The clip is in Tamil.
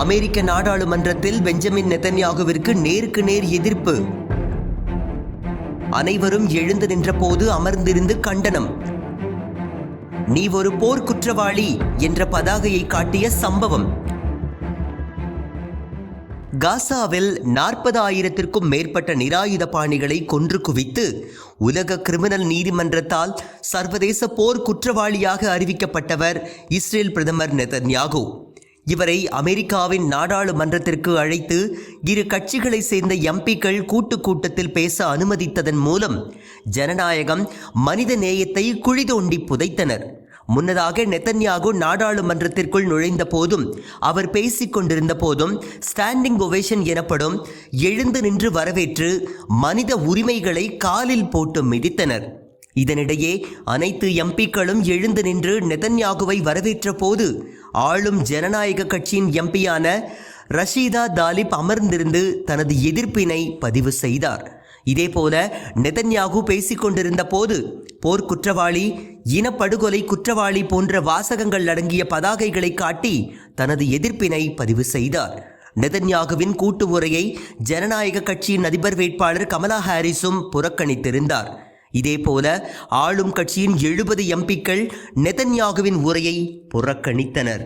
அமெரிக்க நாடாளுமன்றத்தில் பெஞ்சமின் நெத்தன்யாகுவிற்கு நேருக்கு நேர் எதிர்ப்பு. அனைவரும் எழுந்து நின்றபோது அமர்ந்திருந்து கண்டனம். நீ ஒரு போர் குற்றவாளி என்ற பதாகையை காட்டிய சம்பவம். காசாவில் நாற்பது ஆயிரத்திற்கும் மேற்பட்ட நிராயுத பாணிகளை கொன்று குவித்து உலக கிரிமினல் நீதிமன்றத்தால் சர்வதேச போர் குற்றவாளியாக அறிவிக்கப்பட்டவர் இஸ்ரேல் பிரதமர் நெதன்யாகு இவரை அமெரிக்காவின் நாடாளுமன்றத்திற்கு அழைத்து இரு கட்சிகளைச் சேர்ந்த எம்பிக்கள் கூட்டு கூட்டத்தில் பேச அனுமதித்ததன் மூலம் ஜனநாயகம் மனித நேயத்தை குழி தோண்டி புதைத்தனர். முன்னதாக நெத்தன்யாகு நாடாளுமன்றத்திற்குள் நுழைந்த போதும் அவர் பேசிக் கொண்டிருந்த போதும் ஸ்டாண்டிங் ஒவேஷன் எனப்படும் எழுந்து நின்று வரவேற்று மனித உரிமைகளை காலில் போட்டு மிதித்தனர். இதனிடையே அனைத்து எம்பிக்களும் எழுந்து நின்று நெதன்யாகுவை வரவேற்ற போது ஆளும் ஜனநாயக கட்சியின் எம்பியான ரஷீதா தாலிப் அமர்ந்திருந்து தனது எதிர்ப்பினை பதிவு செய்தார். இதேபோல நெதன்யாகு பேசிக்கொண்டிருந்த போது போர்க்குற்றவாளி இனப்படுகொலை குற்றவாளி போன்ற வாசகங்கள் அடங்கிய பதாகைகளை காட்டி தனது எதிர்ப்பினை பதிவு செய்தார். நெதன்யாகுவின் கூட்டு உரையை ஜனநாயக கட்சியின் அதிபர் வேட்பாளர் கமலா ஹாரிஸும் புறக்கணித்திருந்தார். இதேபோல ஆளும் கட்சியின் எழுபது எம்பிக்கள் நெதன்யாகுவின் உரையை புறக்கணித்தனர்.